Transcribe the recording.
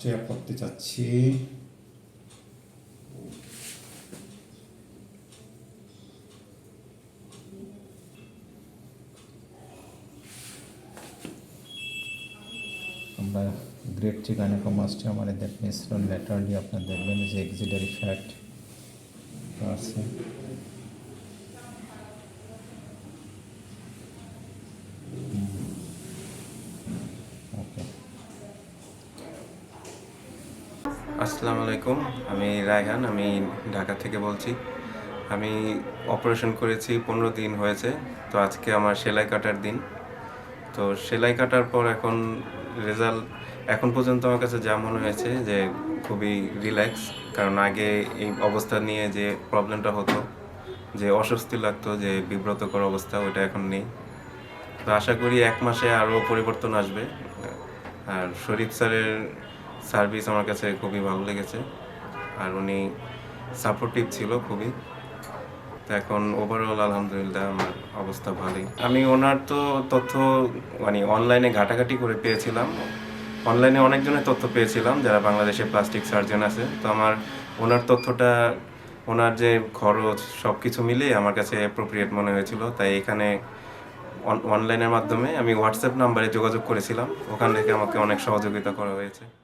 ফার্স্টে করতে চাচ্ছি। আমরা গ্রেট চিকেন কমাসটি আমাদের মিশ্রণ ল্যাটারলি আপনার দেখবেন যে এক্সিলারি ফ্যাট আছে। আসসালামু আলাইকুম। আমি রায়হান, আমি ঢাকা থেকে বলছি। আমি অপারেশন করেছি, পনেরো দিন হয়েছে। তো আজকে আমার সেলাই কাটার দিন। তো সেলাই কাটার পর এখন রেজাল্ট, এখন পর্যন্ত আমার কাছে যা মনে হয়েছে যে খুবই রিল্যাক্স। কারণ আগে এই অবস্থা নিয়ে যে প্রবলেমটা হতো, যে অস্বস্তি লাগতো, যে বিব্রতকর অবস্থা, ওটা এখন নেই। তো আশা করি এক মাসে আরও পরিবর্তন আসবে। আর শরীফ স্যারের সার্ভিস আমার কাছে খুবই ভালো লেগেছে। আর উনি সাপোর্টিভ ছিল খুবই। তো এখন ওভারঅল আলহামদুলিল্লাহ আমার অবস্থা ভালোই। আমি ওনার তো তথ্য মানে অনলাইনে ঘাটাঘাটি করে পেয়েছিলাম। অনলাইনে অনেকজনের তথ্য পেয়েছিলাম, যারা বাংলাদেশে প্লাস্টিক সার্জন আছে। তো আমার ওনার তথ্যটা, ওনার যে খরচ সব কিছু মিলিয়ে আমার কাছে অ্যাপ্রোপ্রিয়েট মনে হয়েছিল। তাই এখানে অনলাইনের মাধ্যমে আমি হোয়াটসঅ্যাপ নাম্বারে যোগাযোগ করেছিলাম। ওখান থেকে আমাকে অনেক সহযোগিতা করা হয়েছে।